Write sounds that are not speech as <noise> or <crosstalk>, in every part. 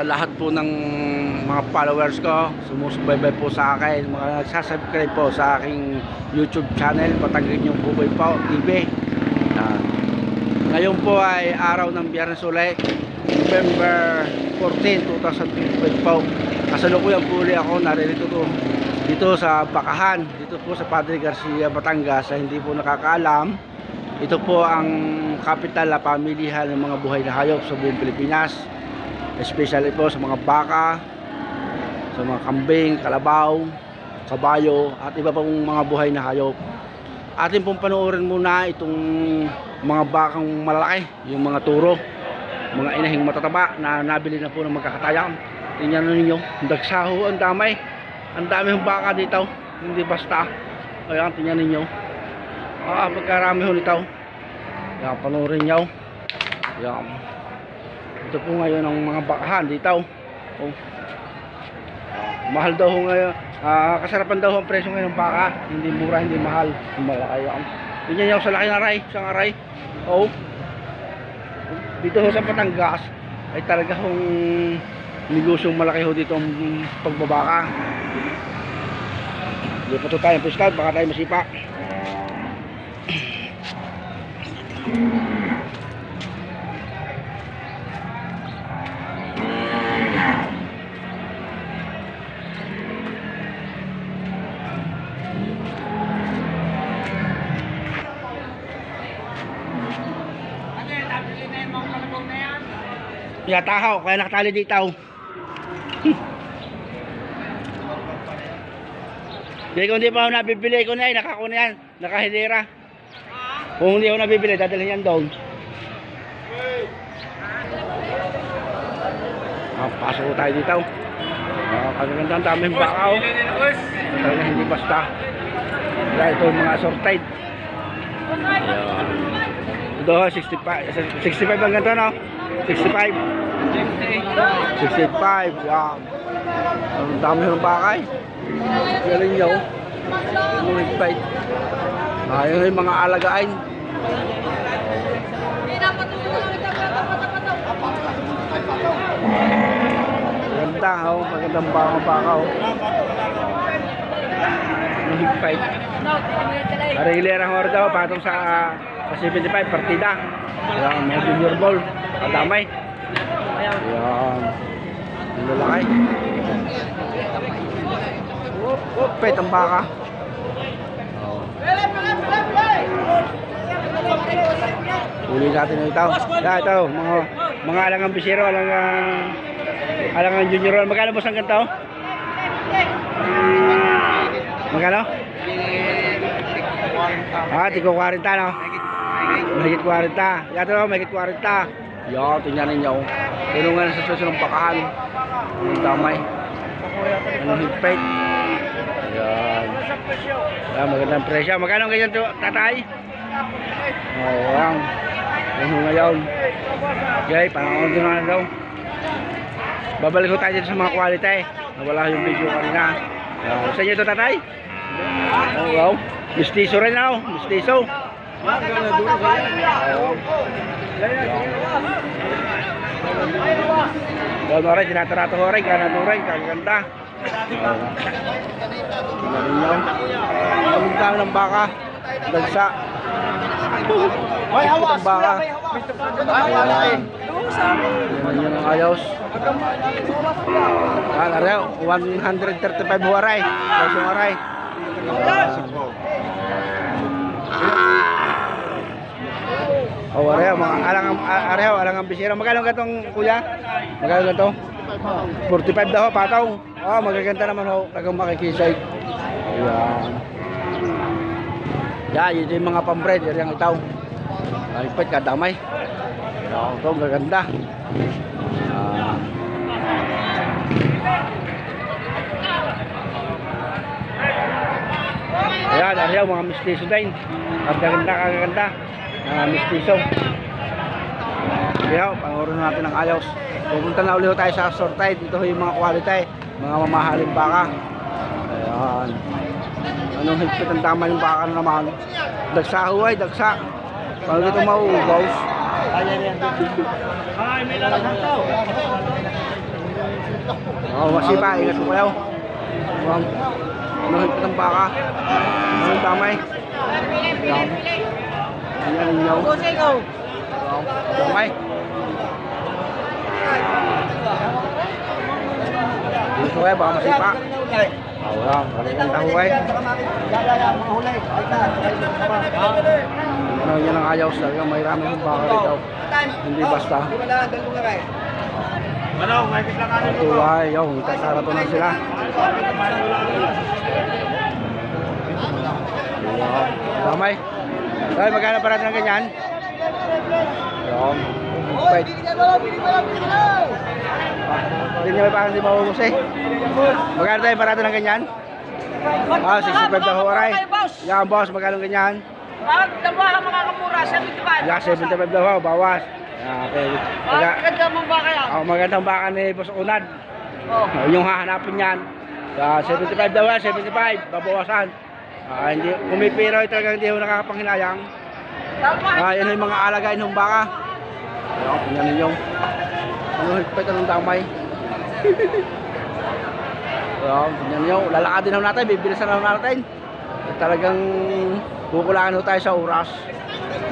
sa lahat po ng mga followers ko, sumusubaybay po sa akin, mga nagsasubscribe po sa aking YouTube channel, Patangin yung Buboy po, TV. Ah, ngayon po ay araw ng Biyernes ulit, November 14, 2025 po. Kasalukuyan po ako, naririto to dito sa Bakahan, dito po sa Padre Garcia, Batangas, sa hindi po nakakaalam. Ito po ang capital na pamilihan ng mga buhay na hayop sa buong Pilipinas. Especially po sa mga baka, sa mga kambing, kalabaw, kabayo, at iba pang mga buhay na hayop. Atin pong panoorin muna itong mga bakang malalaki, yung mga turo, mga inahing matataba na nabili na po ng magkakatayang. Tingnan na ninyo, dagsaho ang damay. Ang dami ng baka dito, hindi basta. Ayan, tingnan ninyo. Ah, pagkarami ho nito. Yan, panoorin nyo. Yan. Ito po ngayon ang mga bakahan dito. Oh. Mahal daw ngayon. Ah, kasarapan daw ang presyo ngayon ng baka. Hindi mura, hindi mahal. Malaki yan. Tingnan nyo sa laki ng aray. Isang aray. Oh. Dito sa Patangas ay talaga hong negosyong malaki ho dito ang pagbabaka. Hindi pa ito tayo piskat, baka tayo masipa. Yatahaw, kaya nakatali dito. Hindi kung hindi pa ako nabibili ko na yan, nakakuna yan, nakahilera. Kung hindi ako nabibili, dadalhin yan doon. Ah, pasok ko tayo dito. Ah, kagaganda ang daming baka oh. Talaga hindi basta. Kaya ito yung mga assorted. Ito, 65. 65 ang ganito, no? 65. 65. Yan. Ang dami ng bakay. Galing nyo. Ngunit fight. Ayun yung mga alagain. Ganda, oh. Magandang baka baka, oh. Ngunit fight. Parilera ng daw, patong sa sa 75, partida. Mga junior ball. Kadamay. Yan. Ang lalaki. Whoop, whoop, pet ang baka. Uli natin ito. Ya, ito, mga mga alangang bisero, alangang alangang junior. Magkano boss ang ganito? Magkano? Ah, tiko 40 no? Mahigit 40. Yato no, mahigit 40. Yo, tingnan ninyo. Tulungan sa susunod ng bakahan. Ang damay. Anong higpit? Yan. Yan, magandang presyo. Magkano ang ganyan to, tatay? Oo, yan. Yan ho ngayon. Okay, panahon din na daw. Babalik ko tayo dito sa mga quality. Nawala yung video kanina. Yan. Sa inyo to, tatay? Oh, wow. Mistiso rin ako. Mistiso. Yan oray, tinatarato rin, kanan oray, kaganda. Ang dami ng baka, dagsa. May hawas, baka. Ayan. Yan ang ayos. Yan, araw, 135 huwaray. Presyo huwaray. Oh, areho, mga alang areho, alang ang bisira. Magkano gatong kuya? Magkano gato? 45 daw pataw. Oh, magaganda naman ho, tagang makikisay. Ayan. Ya, yun yung mga pambred, yung itaw. Alipad ka damay. Ayan, ito magaganda. Ah. Ayan, areho, mga mistiso din. Kaganda, kaganda. Mga mistiso. Kaya, pangurin natin ng ayos. Pupunta na ulit tayo sa sortay. Dito yung mga quality. Mga mamahaling baka. Ayan. Anong higpit ang tama yung baka na naman. Dagsa ho ay, dagsa. Pag ito. Ayan yan. Ay, may lalagyan to. Oh, masipa, ingat po kayo. Um, Nahigpit ang baka. Anong damay? Yan. Yan ninyo. Yan. Damay. Dito kayo, baka masipa. Oh, wala. Kalimutan ko kayo. Ano yan ang ayaw sa may rami ng baka rito. Hindi basta. Manong, may biglang ano Ito ay, yung itasarato na sila. Ayan. Damay. Damay, magkano pa natin ng ganyan? Yung. Wait. Hindi niya may parang di maubos eh. Magkano tayo parado ng ganyan? Ah, 65 na ho, aray. Yan, boss, magkano ganyan? Pag dalawa ang mga kamura, 75. Yan, 75 daw ho, bawas. Yan, okay. Maga, Ang ganda mo ba kaya? oh, magandang baka ni Boss Unad. Oh. Oh, yung hahanapin niyan. Sa 75 daw, ah, 75, babawasan. Ah, hindi, kumipiro talaga hindi ho nakakapanghinayang. Ah, yan yung mga alagain ng baka. Ayan, tingnan ninyo. Ano higpit ng damay. <laughs> Ayan, tingnan ninyo. Lalakadin ho natin, bibilisan ho natin. Eh, talagang kukulangan ho tayo sa oras.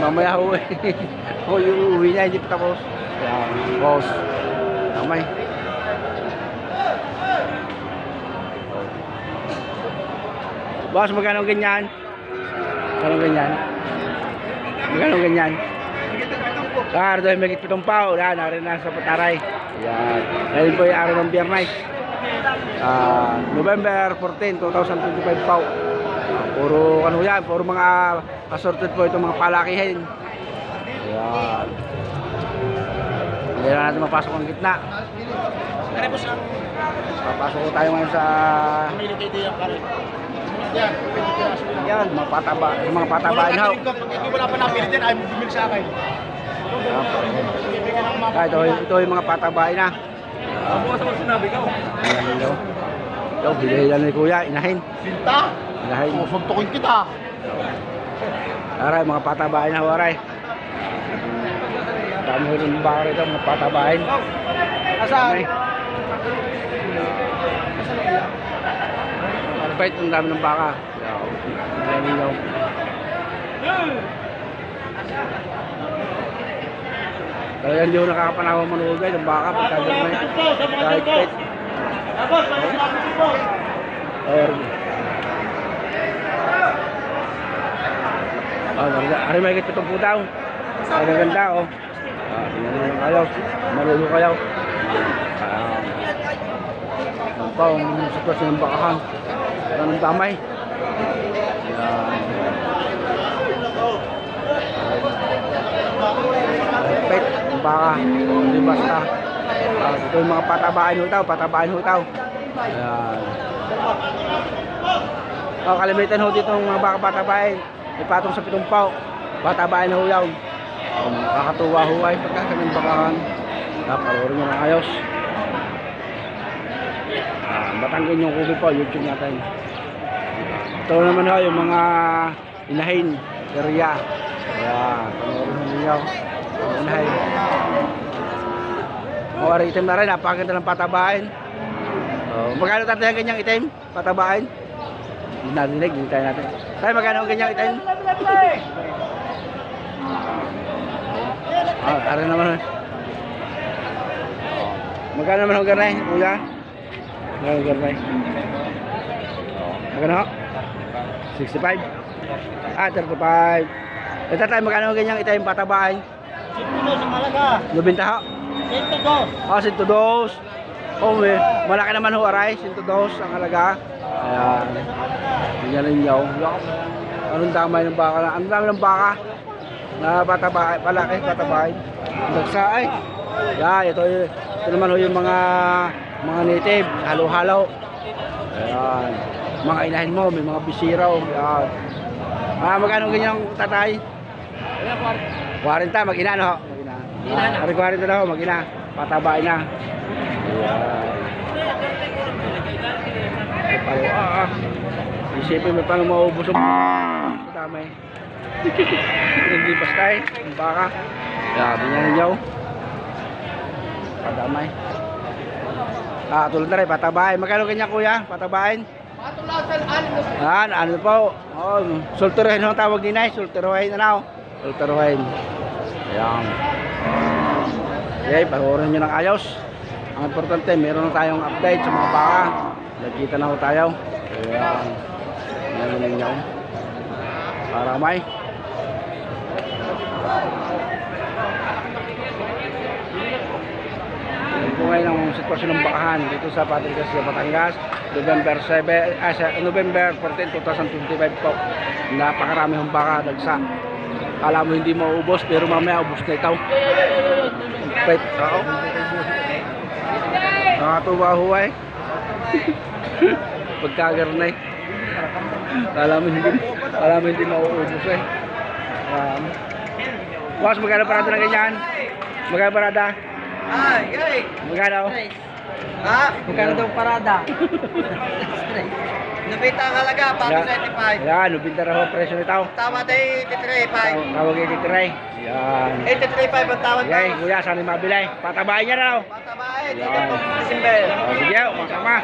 Mamaya ho eh. <laughs> o yung uwi niya, hindi pa tapos. Ayan, boss. Damay. Boss, magkano ganyan? Magkano ganyan? Magkano ganyan? Kar, doon may pitong pao. Yan, narin na sa Pataray. Yan. Ngayon po yung araw ng biyernes. Ah, November 14, 2025 pao. Puro ano yan, puro mga assorted po itong mga palakihin. Yan. Hindi na natin mapasok ang gitna. Papasok ko tayo ngayon sa Yan. yan, mga pataba, yung mga patabain ho. Pag hindi mo na pa napilit yan, ay mo bumili sa akin. Ah, ito, ito yung mga patabain na. Ako sa sinabi ko. Ayan nyo. Ito, bigay lang ni kuya, inahin. Sinta, Inahin. susuntukin kita. Aray, mga patabain na aray. Dami rin yung baka rito, mga patabain. Dami. Bait ang dami ng baka. Ninyo. Talagang hindi ko nakakapanawa manood guys, ang baka, pagkagat na yun. Kahit pet. Or, Oh, ganda. Ari may ganda itong putaw. Ay, ganda, oh. Ah, tingnan yung ayaw. Malulo kayo. Ah, ano pa, ang sitwasyon ng bakahan. Damay. Yan. Pet, baka. Hindi basta. Ah, ito yung mga patabain hutaw, patabain hutaw. Ayan. Oh, kalimitan ho dito ng mga baka patabain. May patong sa pitong pao. Patabain ho yaw. Um, nakakatuwa ho ay pagkakaning bakahan. Naparoon nyo ng ayos. Batanggin yung kubi po, YouTube natin. Ito naman ho yung mga inahin, area. Ayan, panoorin ninyo. Inahin. O, item na rin, napakaganda ng patabain. Oh, magkano tatay ang ganyang item? Patabain? Hindi narinig, hindi tayo natin. Tayo, magkano ang ganyang item? Ah, tara naman. Oh. Magkano naman ang ganay, kuya? Ang ganay? Oh. Magkano ho? 65? Ah, 35. Ito tayo, magkano ang ganyang item patabain? Sinto sa Malaga. 90 ho? Sinto dos. Ah, 102. Oh, may, malaki naman ho, aray. 102 ang halaga. Ayan. Tingnan ninyo. Anong damay ng baka na? Anong damay ng baka? Na pataba, palaki, patabain. Dagsa ay. Yeah, ito, ito naman ho yung mga native, halo-halo. Ayan. Mga inahin mo, may mga bisiraw. Ayan. Ah, magkano ganyang tatay? 40, mag-ina no? Mag-ina. Ah, 40 na ho, mag-ina. Patabain na. Ayan. Ay, palo, ah, ah. Isipin mo paano maubos ang <laughs> Madamay. <laughs> Hindi basta eh. Ang baka. Sabi niya ninyo. Padamay. Ah, tulad na rin, patabain. Magkano ganyan kuya? Patabain? Yan, ano po? Oh, sulturuhin ang tawag din ay, sulturuhin na Sulturuhin. Ayan. Okay, pahurin nyo ng ayos. Ang importante, meron na tayong update sa mga baka. Nagkita na ho tayo. Ayan. Yan ang ninyo. Para may. Po ngayon ang sitwasyon ng bakahan dito sa Patrick Garcia, Batangas. November 7, ah, sa November 14, 2025 po. Napakarami ng baka dagsa. Kala mo hindi mauubos pero mamaya ubos na ikaw. Wait, ako. Nakatuwa huway. <laughs> Pagkagarnay. Kala mo hindi, kala mo hindi mauubos eh. Um, Boss, magkano parada na ganyan? Magkano parada? Ay, ay. Magkano? Ha? Magkano daw parada? <laughs> Nabita ang halaga, Yan. Yan, nubinta raw ang presyo nito. Tama tayo, 83.5. Tawag kay Kitiray. Yan. 83.5 ang tawad Yay, kuya, saan yung mabili? Patabain niya raw. Patabahin, Yan. dito po December. O, sige, masama.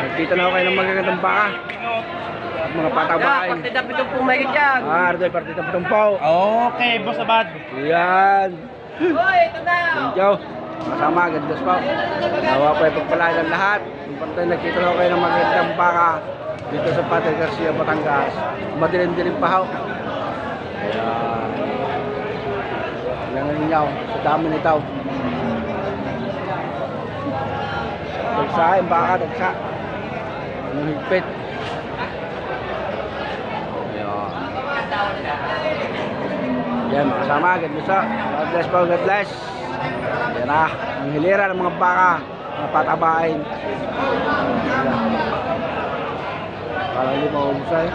Nagkita na ako kayo ng magagandang baka. At mga patabain. Partida pitong pumay dyan. Ah, Ardoy, partita pa po. Okay, boss abad. Yan. Hoy, ito na. Thank you. Masama, gandos po. Nawa po yung pagpalain ng lahat. Importante nagkita na ako kayo ng magagandang baka dito sa Pater Garcia, Batangas. Madilim-dilim pa ho. Yan ang ninyo, sa dami nito. Dagsa, yung baka, dagsa. Anong higpit. Ayan. Yan, kasama, God bless po. God bless po, God bless. Yan na, ang hilera ng mga baka, mga patabain. Parang hindi maubusay.